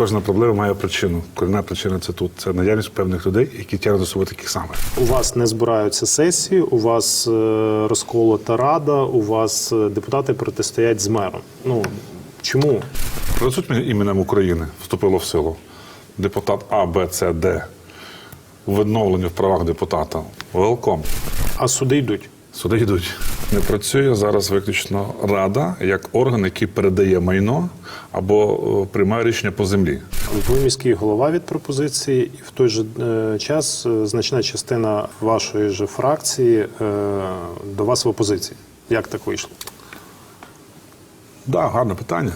кожна проблема має причину. Корінна причина це тут. Це наявність певних людей, які тягнуть до себе таких самих. У вас не збираються сесії, у вас е, розколота рада, у вас е, депутати протистоять з мером. Ну чому? Присутнім іменем України вступило в силу депутат А, Б, С, Д. Відновлення в правах депутата. Велком. А суди йдуть. Суди йдуть. Не працює зараз виключно рада як орган, який передає майно або е, приймає рішення по землі. Ви міський голова від пропозиції, і в той же е, час е, значна частина вашої ж фракції до вас в опозиції. Як так вийшло? Да, гарне питання.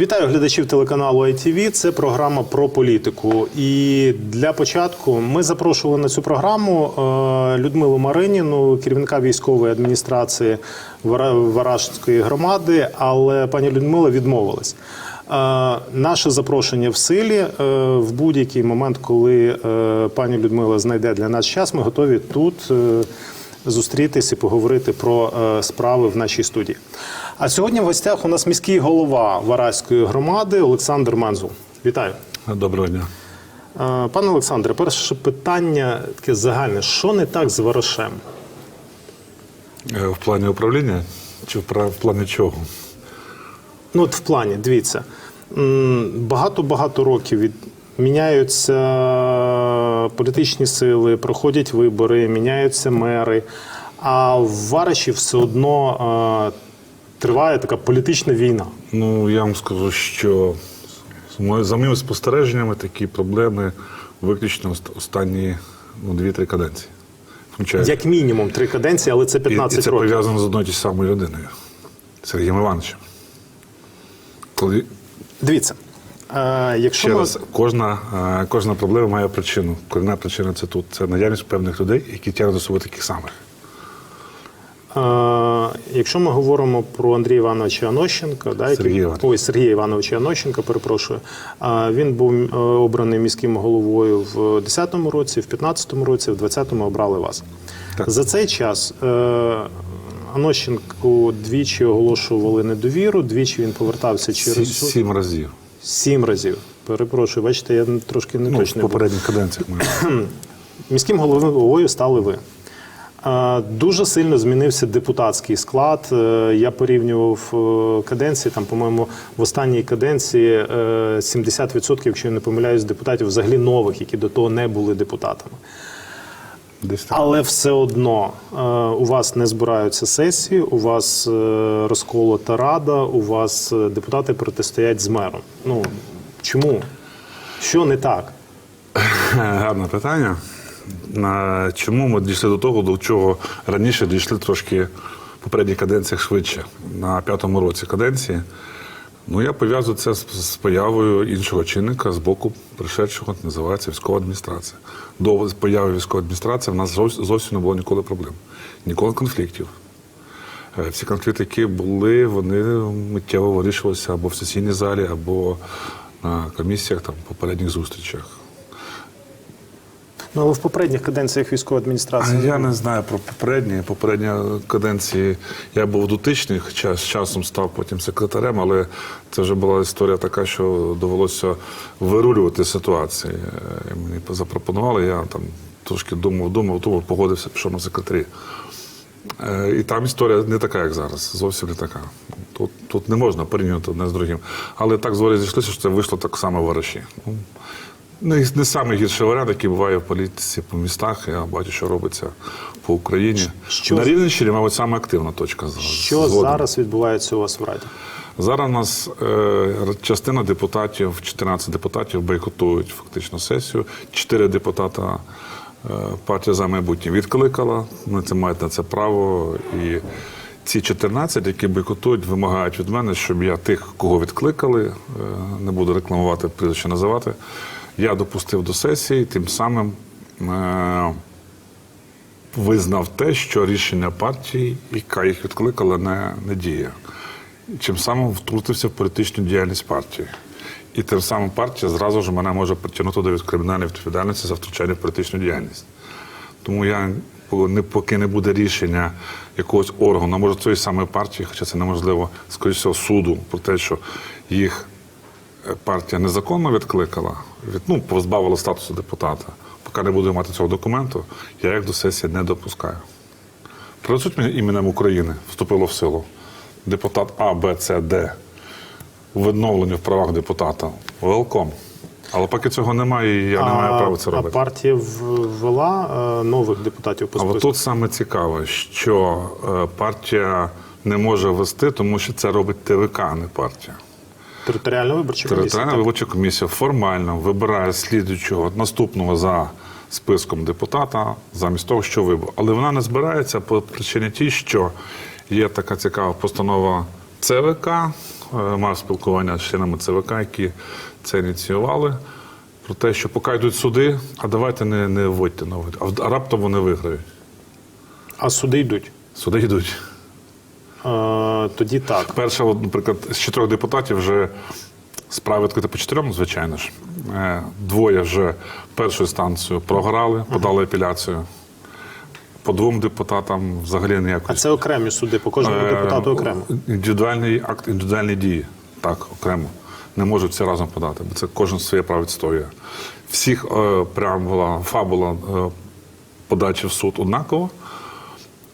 Вітаю глядачів телеканалу ITV. Це програма про політику. І для початку ми запрошували на цю програму е, Людмилу Мариніну, керівника військової адміністрації Вара- Варажської громади, але пані Людмила відмовилась. Е, Наше запрошення в силі Е, в будь-який момент, коли пані Людмила знайде для нас час, ми готові тут. Зустрітись і поговорити про е, справи в нашій студії. А сьогодні в гостях у нас міський голова Вараської громади Олександр Мензул. Вітаю. Доброго дня. Е, Пане Олександре, перше питання таке загальне: що не так з Варашем? Е, В плані управління чи в плані чого? Ну, от в плані, дивіться, багато-багато років від... міняються політичні сили, проходять вибори, міняються мери. А в Вараші все одно е, триває така політична війна. Ну, я вам скажу, що за моїми спостереженнями такі проблеми виключно останні ну, 2-3 каденції. Включають. Як мінімум три каденції, але це І, і це років. пов'язано з одною тією самою людиною Сергієм Івановичем. Коли Дивіться, е, якщо ще ми... раз, кожна, е, кожна проблема має причину. Корінна причина це тут. Це наявність певних людей, які тягнуть до себе таких самих. Е, Якщо ми говоримо про Андрія Івановича Анощенка, да, який- Сергія Івановича. ой, Сергія Івановича Анощенка, перепрошую, е, він був е, обраний міським головою в 10-му році, в 15-му році, в 20-му обрали вас. Так. За цей час е, Анощенку двічі оголошували недовіру, двічі він повертався через. Сім разів. Сім разів. Перепрошую, бачите, я трошки не Ну, в попередніх каденціях ми. Міським головою стали ви. Е, Дуже сильно змінився депутатський склад. Е, Я порівнював е, каденції. Там, по-моєму, в останній каденції е, 70%, якщо я не помиляюсь, депутатів взагалі нових, які до того не були депутатами. Десь так. Але все одно е, у вас не збираються сесії, у вас е, розколота рада, у вас е, депутати протистоять з мером. Ну чому? Що не так? Гарне питання. Чому ми дійшли до того, до чого раніше дійшли трошки в попередніх каденціях швидше, на п'ятому році каденції. Ну, я пов'язую це з, з появою іншого чинника з боку пришедшого, називається військова адміністрація. До появи військової адміністрації в нас зовсім не було ніколи проблем, ніколи конфліктів. Е, Всі конфлікти, які були, вони миттєво вирішувалися або в сесійній залі, або на комісіях, там, попередніх зустрічах. Ну але в попередніх каденціях військової адміністрації Я не знаю про попередні. Попередні каденції я був дотичний, хоча з часом став потім секретарем, але це вже була історія така, що довелося вирулювати ситуації. Е, Мені запропонували, я там трошки думав, думав, думав, погодився, пішов на секретарі. Е, І там історія не така, як зараз, зовсім не така. Тут, тут не можна порівнювати одне з другим. Але так зорі зійшлися, що це вийшло так само в Вараші. Ну, не, не самий гірший варіант, який буває в політиці по містах. Я бачу, що робиться по Україні. Що- На Рівненщині, мабуть, саме активна точка. з- що згодом. зараз відбувається у вас в раді? Зараз у нас е, частина депутатів, 14 депутатів бойкотують фактично сесію. Чотири депутата е, партія за майбутнє відкликала. Вони це мають на це право. І ці 14, які бойкотують, вимагають від мене, щоб я тих, кого відкликали, е, не буду рекламувати, прізвище називати. Я допустив до сесії, тим самим. Е, Визнав те, що рішення партії, яка їх відкликала, не, не діє чим самим втрутився в політичну діяльність партії. І тим самим партія зразу ж мене може притягнути до кримінальної відповідальності за втручання в політичну діяльність. Тому я поки не буде рішення якогось органу, може тої самої партії, хоча це неможливо, скоріше суду про те, що їх партія незаконно відкликала, від, ну, позбавила статусу депутата. Поки не буду мати цього документу, я їх до сесії не допускаю. Присуть іменем України вступило в силу депутат А, Б, С, Д в відновленні в правах депутата. Велком. Але поки цього немає, і я не маю права це а робити. партія ввела е, нових депутатів по А от тут саме цікаво, що е, партія не може вести, тому що це робить ТВК, а не партія. Територіальна виборча комісія. Територіальна виборча комісія формально вибирає слідуючого наступного за списком депутата замість того, що вибор. Але вона не збирається по причині тій, що є така цікава постанова ЦВК, е, мав спілкування з членами ЦВК, які це ініціювали. Про те, що поки йдуть суди, а давайте не, не вводьте нових. А раптом вони виграють. А суди йдуть. Суди йдуть. Тоді так. Перша, наприклад, з чотирьох депутатів вже справи відкриті по чотирьом, звичайно ж. Е, Двоє вже першу інстанцію програли, подали апеляцію. По двом депутатам взагалі ніякої. А це окремі суди, по кожному Е, депутату окремо. Індивідуальний акт, індивідуальні дії. Так, окремо. Не можуть всі разом подати, бо це кожен своє право відстоює. Всіх е, прям була фабула е, подачі в суд однаково,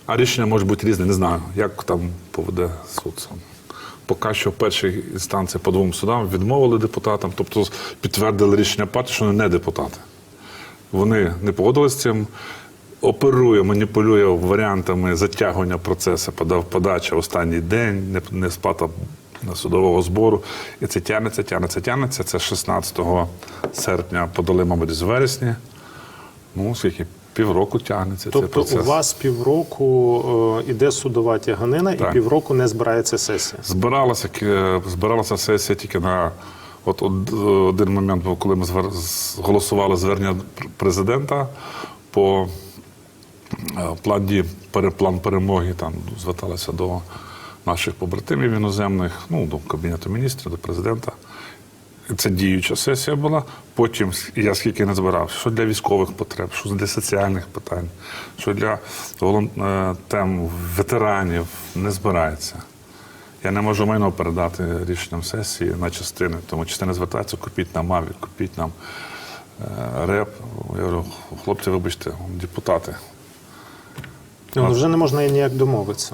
а рішення може бути різне. Не знаю, як там поведе суд. Поки що в першій інстанції по двом судам відмовили депутатам, тобто підтвердили рішення партії, що вони не депутати. Вони не погодилися з цим. Оперує, маніпулює варіантами затягування процесу, подав подача останній день, не, не сплата судового збору. І це тягнеться, тягнеться, тягнеться. Це 16 серпня подали, мабуть, з вересня. Ну, скільки півроку тягнеться цей Тобто процес. у вас півроку е, іде судова тяганина, і півроку не збирається сесія. Збиралася, збиралася сесія тільки на от од- один момент коли ми звер- голосували звернення президента по е, план план перемоги. Там зверталися до наших побратимів іноземних, ну до кабінету міністрів, до президента. Це діюча сесія була. Потім я скільки не збирав, що для військових потреб, що для соціальних питань, що для е, тем ветеранів не збирається. Я не можу майно передати рішенням сесії на частини, тому частина звертається, купіть нам маві, купіть нам е, реп. Я говорю, хлопці, вибачте, депутати, Ну, вже не можна і ніяк домовитися.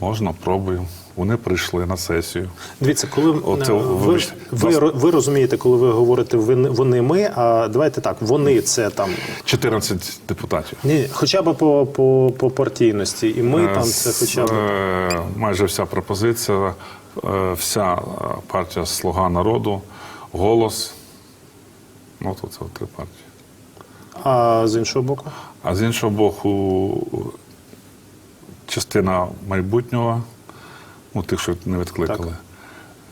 Можна, пробую. Вони прийшли на сесію. Дивіться, коли Оце, е, ви, ви, ви розумієте, коли ви говорите вони, вони ми, а давайте так, вони це там 14 депутатів. ні, хоча б по, по, по партійності, і ми Е, там це хоча б. е, майже вся пропозиція, е, вся е, партія Слуга народу, голос. Ну, то це три партії. А з іншого боку, А з іншого боку, частина майбутнього, ну, тих, що не відкликали.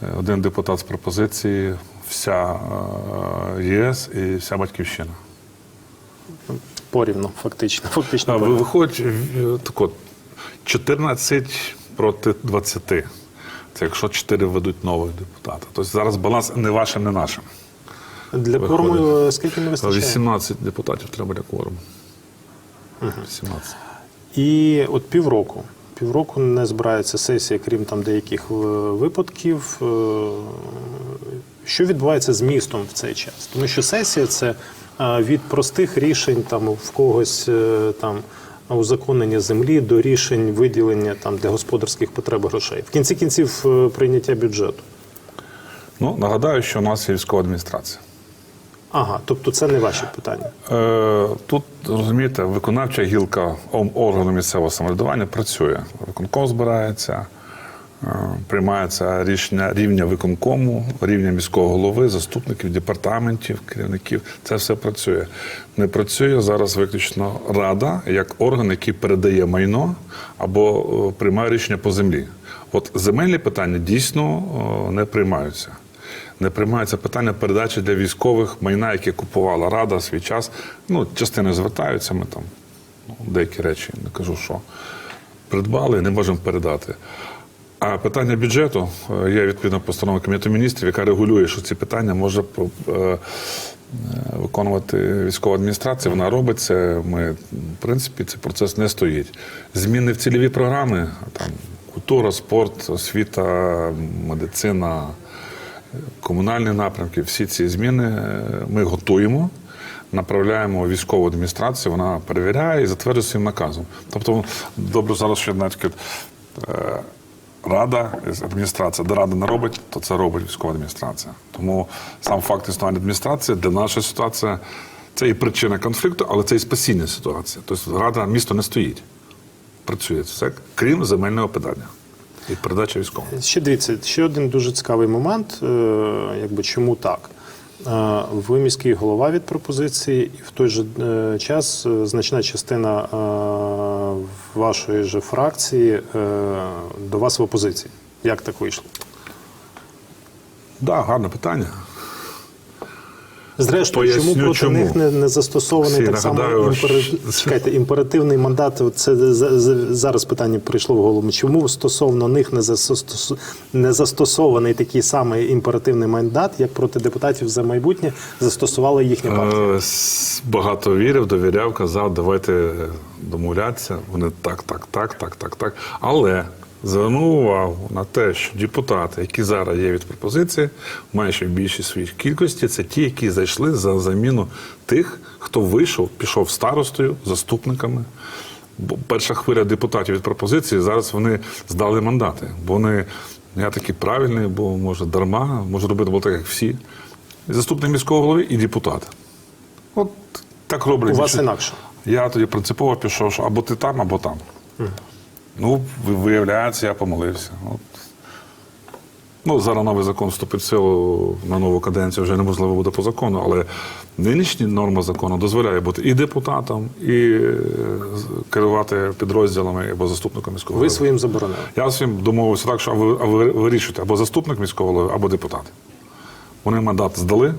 Е, Один депутат з пропозиції, вся е, ЄС і вся батьківщина. порівну, фактично. фактично порівну. Виходить е, так от, 14 проти 20. Це якщо 4 ведуть нових депутата. Тобто зараз баланс не вашим, не нашим. Для виходить. корму скільки не вистачає? 18 депутатів треба для кворуму. 18. І от півроку. Півроку не збирається сесія, крім там деяких е, випадків. Е, Що відбувається з містом в цей час? Тому що сесія це е, від простих рішень там в когось там узаконення землі до рішень виділення там для господарських потреб грошей. В кінці кінців прийняття бюджету. Ну, нагадаю, що у нас є військова адміністрація. Ага, тобто це не ваші питання. Е, Тут розумієте, виконавча гілка органу місцевого самоврядування працює. Виконком збирається, е, приймається рішення рівня виконкому, рівня міського голови, заступників, департаментів, керівників. Це все працює. Не працює зараз виключно рада як орган, який передає майно або е, приймає рішення по землі. От земельні питання дійсно е, не приймаються. Не приймається питання передачі для військових майна, яке купувала рада свій час. Ну, частини звертаються, ми там ну, деякі речі, не кажу, що придбали не можемо передати. А питання бюджету е, є відповідна постанова Кабінету міністрів, яка регулює, що ці питання може е, е, виконувати військова адміністрація. Вона робить це. Ми, в принципі, цей процес не стоїть. Зміни в цільові програми, там культура, спорт, освіта, медицина, комунальні напрямки, всі ці зміни е, ми готуємо. Направляємо військову адміністрацію, вона перевіряє і затверджує своїм наказом. Тобто, добре зараз ще навіть е, рада, адміністрація, де рада не робить, то це робить військова адміністрація. Тому сам факт існування адміністрації для нашої ситуації це і причина конфлікту, але це і спасіння ситуації. Тобто рада місто не стоїть, працює все, крім земельного питання і передача військового. Ще дивіться, ще один дуже цікавий момент, е, якби чому так. Е, Ви міський голова від пропозиції, і в той же е, час е, значна частина е, вашої же фракції е, до вас в опозиції. Як так вийшло? Так, да, гарне питання. Зрештою, Поясню, чому проти чому. них не, не застосований Всі так само що- Чекайте, імперативний мандат? Це за- за- зараз питання прийшло в голову. Чому стосовно них не, застос... не застосований такий самий імперативний мандат, як проти депутатів за майбутнє застосувала їхня партія? Е, Багато вірив, довіряв, казав, давайте домовлятися. Вони так, так, так, так, так, так. Але звернув увагу на те, що депутати, які зараз є від пропозиції, майже в більшій своїй кількості, це ті, які зайшли за заміну тих, хто вийшов, пішов старостою, заступниками. Бо перша хвиля депутатів від пропозиції зараз вони здали мандати. Бо вони я такий правильний, бо може дарма, може робити було так, як всі. І заступник міського голови і депутат. От так роблять. У вас інакше. Я тоді принципово пішов, що або ти там, або там. Ну, виявляється, я помилився. От. Ну, зараз новий закон вступить в силу на нову каденцію, вже неможливо буде по закону, але нинішні норми закону дозволяє бути і депутатом, і е, керувати підрозділами або заступником міського голови. Ви своїм заборонили. Я своїм домовився так, що ви, ви вирішуєте або заступник міського голови, або депутат. Вони мандат здали,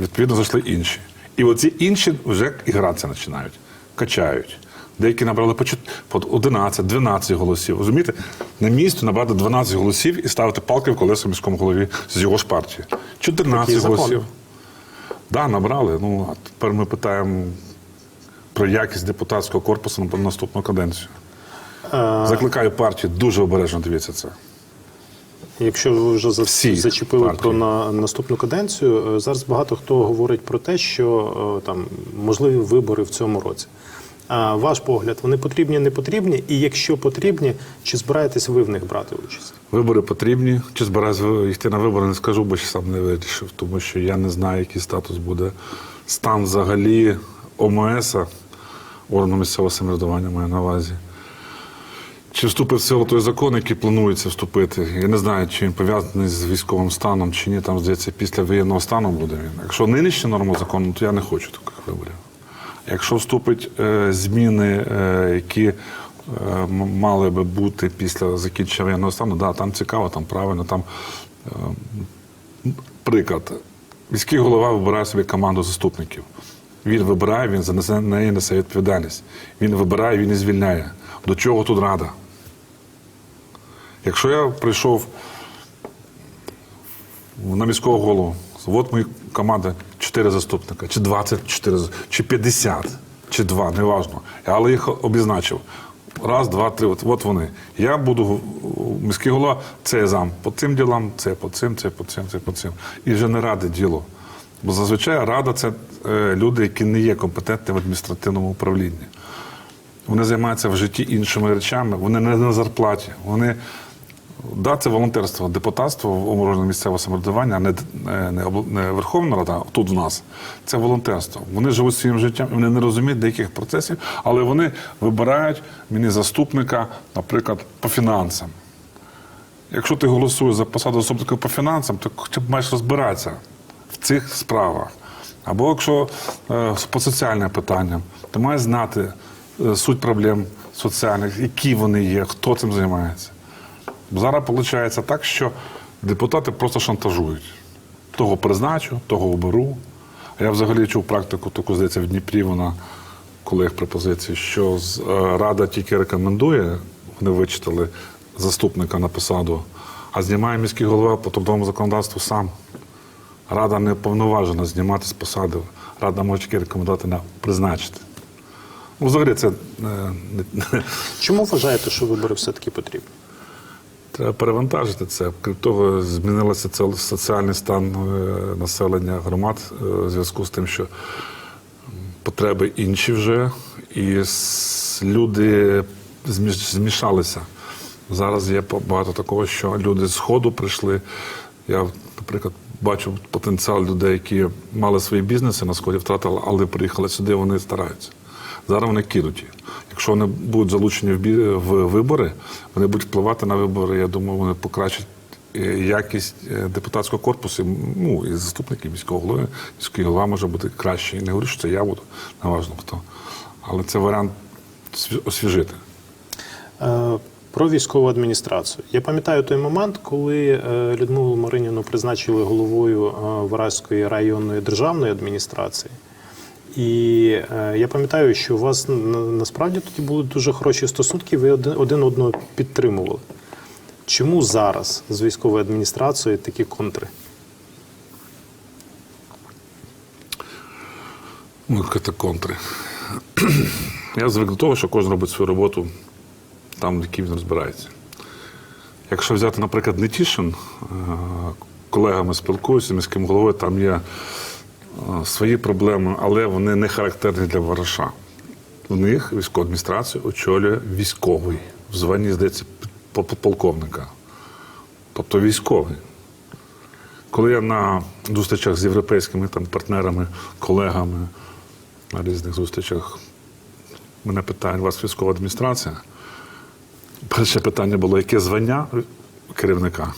відповідно зайшли інші. І оці інші вже і гратися починають, качають. Деякі набрали по по 11, 12 голосів. Розумієте, на місто набрати 12 голосів і ставити палки в колесо міському голові з його ж партії. 14 Такий голосів. Так, да, набрали. Ну, а тепер ми питаємо про якість депутатського корпусу на наступну каденцію. Е, Закликаю партію дуже обережно дивіться це. Якщо ви вже за Всі зачепили партії. про на наступну каденцію, е, зараз багато хто говорить про те, що е, там можливі вибори в цьому році. Ваш погляд, вони потрібні, не потрібні? І якщо потрібні, чи збираєтесь ви в них брати участь? Вибори потрібні. Чи збираюсь йти на вибори, не скажу, бо ще сам не вирішив, тому що я не знаю, який статус буде. Стан взагалі ОМС, органу місцевого самоврядування маю на увазі. Чи вступить в силу той закон, який планується вступити? Я не знаю, чи він пов'язаний з військовим станом, чи ні. Там, здається, після воєнного стану буде він. Якщо нинішня норма закону, то я не хочу таких виборів. Якщо вступить е, зміни, е, які е, мали би бути після закінчення воєнного стану, да, там цікаво, там правильно, там приклад. Міський голова вибирає собі команду заступників. Він вибирає, він за неї несе відповідальність. Він вибирає, він і звільняє. До чого тут рада? Якщо я прийшов на міського голову. От мої команди 4 заступника, чи 24, чи 50, чи 2, неважно. Але їх обізначив. Раз, два, три, от, от вони. Я буду міський голова, це я зам по цим ділам, це по цим, це по цим, це по цим. І вже не ради діло. Бо зазвичай рада це е, люди, які не є компетентними в адміністративному управлінні. Вони займаються в житті іншими речами, вони не на зарплаті. Вони Да, це волонтерство, депутатство в органах місцевого самоврядування, не, не, не, Верховна Рада, тут в нас. Це волонтерство. Вони живуть своїм життям, вони не розуміють деяких процесів, але вони вибирають мені заступника, наприклад, по фінансам. Якщо ти голосуєш за посаду заступника по фінансам, то хоча б маєш розбиратися в цих справах. Або якщо е, по соціальним питанням, ти маєш знати е, суть проблем соціальних, які вони є, хто цим займається. Зараз виходить так, що депутати просто шантажують. Того призначу, того оберу. Я взагалі чув практику, таку здається, в Дніпрі вона колег пропозиції, що е, Рада тільки рекомендує, вони вичитали заступника на посаду, а знімає міський голова по трудовому законодавству сам. Рада не повноважена знімати з посади. Рада може тільки рекомендувати на призначити. Ну, взагалі, це е, Чому вважаєте, що вибори все-таки потрібні? Треба перевантажити це. Крім того, змінився це соціальний стан е, населення громад е, в зв'язку з тим, що потреби інші вже, і люди змішалися. Зараз є багато такого, що люди з Сходу прийшли. Я, наприклад, бачу потенціал людей, які мали свої бізнеси на сході, втратили, але приїхали сюди, вони стараються. Зараз вони кинуті. Якщо вони будуть залучені в, бі- в вибори, вони будуть впливати на вибори. Я думаю, вони покращать е, якість е, депутатського корпусу, ну і заступники міського голови, міський голова може бути краще. Не говорю, що це я буду, неважно хто. Але це варіант освіжити. Е, Про військову адміністрацію. Я пам'ятаю той момент, коли Людмилу Мариніну призначили головою Вараської районної державної адміністрації. І е, я пам'ятаю, що у вас на- насправді тоді були дуже хороші стосунки, ви один, один одного підтримували. Чому зараз з військовою адміністрацією такі контри? Ну, це контри. Я звик до того, що кожен робить свою роботу там, якій він розбирається. Якщо взяти, наприклад, Нетішин, е, колегами спілкуюся міським головою, там є свої проблеми, але вони не характерні для Вараша. В них військову адміністрацію очолює військовий в званні, здається, пол- полковника. Тобто військовий. Коли я на зустрічах з європейськими там, партнерами, колегами на різних зустрічах мене питають, у вас військова адміністрація? Перше питання було, яке звання керівника,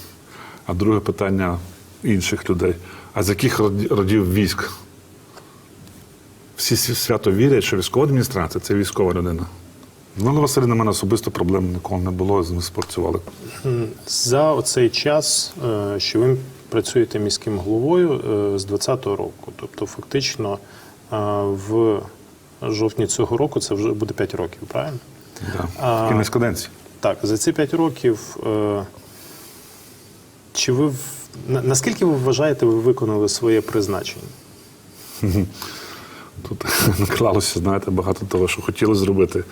а друге питання інших людей. А з яких родів військ? Всі свято вірять, що військова адміністрація це військова людина. Ну, Василь на мене особисто проблем ніколи не було, з ним спрацювали. За оцей час, е, що ви працюєте міським головою е, з 2020 року, тобто фактично е, в жовтні цього року це вже буде 5 років, правильно? Да. Кінець каденції. Так, за ці 5 років. Чи ви на- наскільки ви вважаєте, ви виконали своє призначення? Тут наклалося, знаєте, багато того, що хотіли зробити.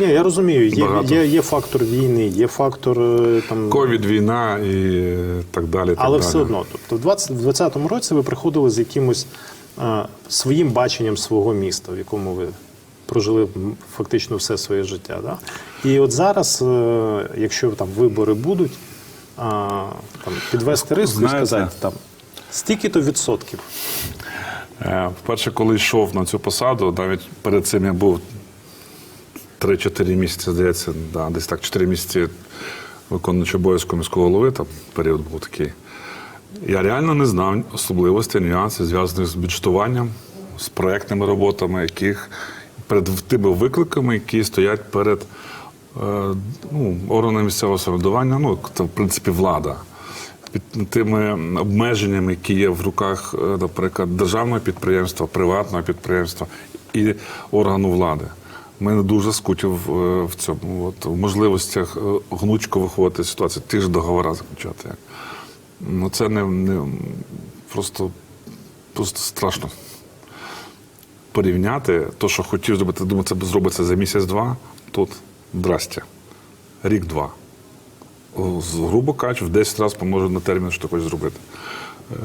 Ні, я розумію, є, Багато. є, є фактор війни, є фактор е, там. Ковід, війна і так далі. Так Але далі. все одно, тобто в 20 2020 році ви приходили з якимось е, своїм баченням свого міста, в якому ви прожили фактично все своє життя. Да? І от зараз, е, якщо там вибори будуть, е, там, підвести риску і Знаєте- сказати там стільки-то відсотків. Е, Вперше, коли йшов на цю посаду, навіть перед цим я був 3-4 місяці, здається, да, десь так 4 місяці виконуючи обов'язку міського голови, там період був такий. Я реально не знав особливостей, нюансів, зв'язаних з бюджетуванням, з проектними роботами, яких перед тими викликами, які стоять перед ну, органами місцевого самоврядування, ну, це, в принципі, влада. Під тими обмеженнями, які є в руках, е, наприклад, державного підприємства, приватного підприємства і органу влади. Ми дуже скуті в, е, цьому от, в можливостях е, гнучко виходити з ситуації, ті ж договори заключати. Ну, це не, не просто, просто страшно порівняти те, що хотів зробити, думаю, це зробиться за місяць-два. Тут здрастя. Рік-два. Грубо кажучи, в 10 разів поможе на термін, що ти хочеш зробити. Е,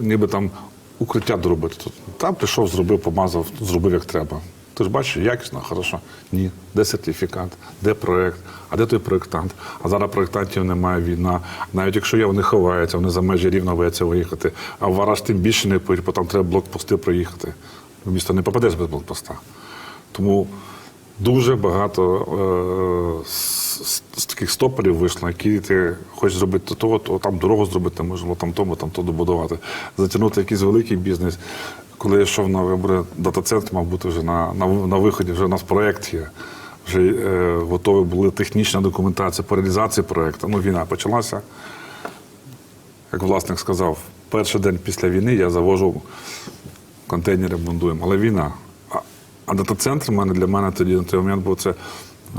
ніби там укриття доробити. Там прийшов, зробив, помазав, зробив як треба. Ти ж бачиш, якісно, хорошо. Ні. Де сертифікат, де проєкт, а де той проєктант? А зараз проєктантів немає війна. Навіть якщо є, вони ховаються, вони за межі рівно бояться виїхати. А в Вараж тим більше не поїдуть, бо там треба блокпости проїхати. В місто не попадеш без блокпоста. Тому дуже багато е, з, з- таких стопорів вийшло, які ти хочеш зробити то, то там дорогу зробити, можливо, там тому, там то добудувати, затягнути якийсь великий бізнес. Коли я йшов на вибори, дата-центр мав бути вже на, на, на виході, вже у нас проєкт є. Вже е, готові були технічна документація по реалізації проєкту. Ну, війна почалася. Як власник сказав, перший день після війни я завожу контейнери, бундуємо. Але війна. А, дата-центр мене для мене тоді на той момент був це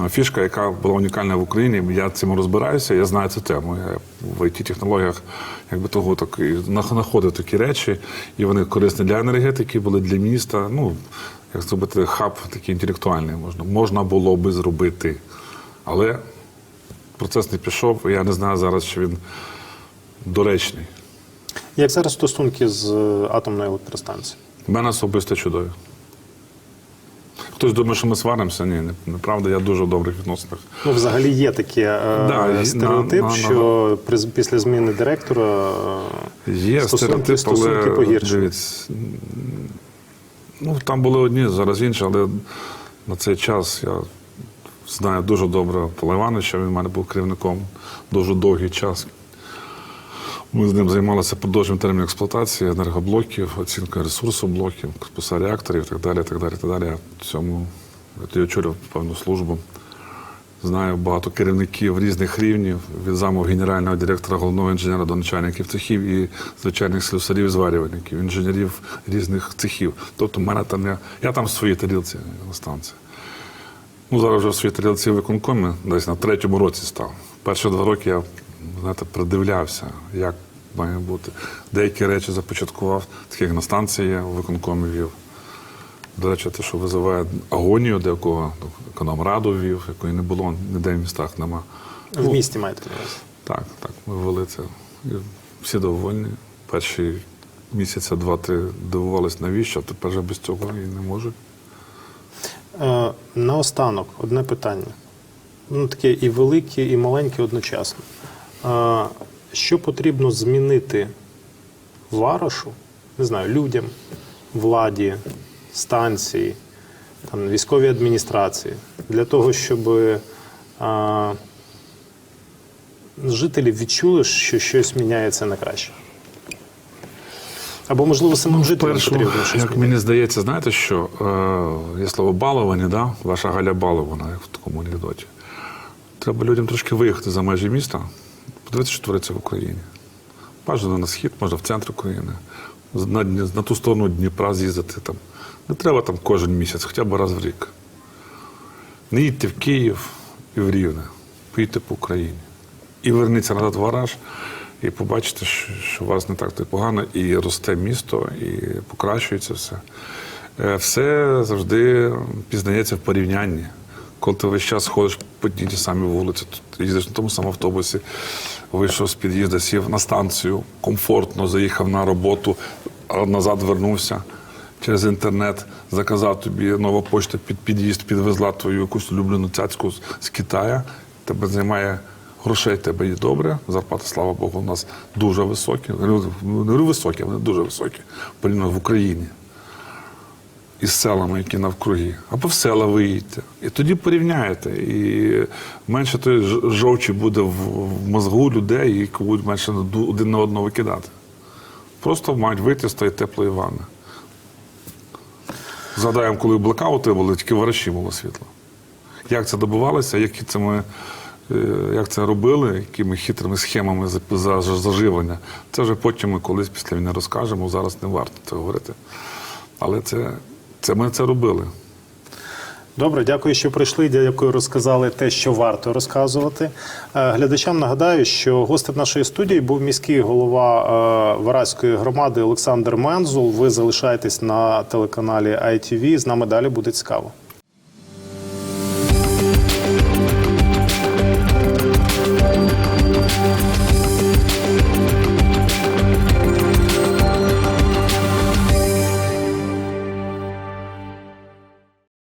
е, фішка, яка була унікальна в Україні. Я цим розбираюся, я знаю цю тему. Я в it технологіях якби того так знаходив такі речі, і вони корисні для енергетики, були для міста. Ну як зробити хаб такий інтелектуальний можна. Можна було би зробити. Але процес не пішов, і я не знаю зараз, чи він доречний. Як зараз стосунки з е, атомною електростанцією? У мене особисто чудові. Хтось думає, що ми сваримося. Ні, не- неправда, я дуже в добрих відносинах. Ну, взагалі є таке е, Да, стереотип, на- на- що при- після зміни директора е, Є стосунки, стереотип, стосунки але погіршують. дивіться, ну там були одні, зараз інші, але на цей час я знаю дуже добре Павла Івановича, він в мене був керівником дуже довгий час. Ми з ним займалися продовженням терміну експлуатації енергоблоків, оцінкою ресурсу блоків, корпуса реакторів і так далі. так далі, так далі. Я цьому я очолював певну службу. Знаю багато керівників різних рівнів, від заму генерального директора, головного інженера до начальників цехів і звичайних слюсарів і зварювальників, інженерів різних цехів. Тобто, в мене там я, я там в своїй тарілці на станції. Ну, зараз вже в своїй тарілці виконкомі десь на третьому році став. Перші два роки я знаєте, придивлявся, як має бути. Деякі речі започаткував, такі як на станції я в виконкомі вів. До речі, те, що визиває агонію, деякого економраду ввів, якої не було, ніде в містах нема. В місті маєте на увазі. Так, так, ми ввели це. І всі довольні. Перші місяця два-три дивувались, навіщо, а тепер вже без цього і не можуть. Е, Наостанок, одне питання. Ну, таке і велике, і маленьке одночасно. Що потрібно змінити варошу, не знаю, людям, владі, станції, там, військовій адміністрації, для того, щоб е, жителі відчули, що щось міняється на краще? Або, можливо, самим жителям Першу, потрібно щось як мені здається, знаєте що? Е, є слово баловані, да? ваша Галя балована, як в такому анекдоті. Треба людям трошки виїхати за межі міста, подивитися, що твориться в Україні. Бажано на схід, можна в центр України, на, на ту сторону Дніпра з'їздити там. Не треба там кожен місяць, хоча б раз в рік. Не їдьте в Київ і в Рівне, поїдьте по Україні. І верніться назад в гараж, і побачите, що, що у вас не так то погано, і росте місто, і покращується все. Е, Все завжди пізнається в порівнянні. Коли ти весь час ходиш по тій самій вулиці, їздиш на тому самому автобусі, вийшов з під'їзду, сів на станцію, комфортно заїхав на роботу, назад вернувся через інтернет, заказав тобі нова почта під під'їзд, підвезла твою якусь улюблену цяцьку з- Китая, тебе займає грошей, тебе є добре, зарплати, слава Богу, у нас дуже високі. Не високі, вони дуже високі, порівняно в Україні. Із селами, які навкруги, або в села виїдьте. І тоді порівняєте. І менше тої жовчі буде в, мозгу людей, які будуть менше один на одного викидати. Просто мають вийти з тої теплої ванни. Згадаємо, коли блекаути були, тільки в було світло. Як це добувалося, які це ми, е, як це робили, якими хитрими схемами за- за- заживлення. Це вже потім ми колись після війни розкажемо. Зараз не варто це говорити. Але це, це ми це робили. Добре, дякую, що прийшли. Дякую, розказали те, що варто розказувати. Е, Глядачам нагадаю, що гостем нашої студії був міський голова е, Вараської громади Олександр Мензул. Ви залишаєтесь на телеканалі ITV. З нами далі буде цікаво.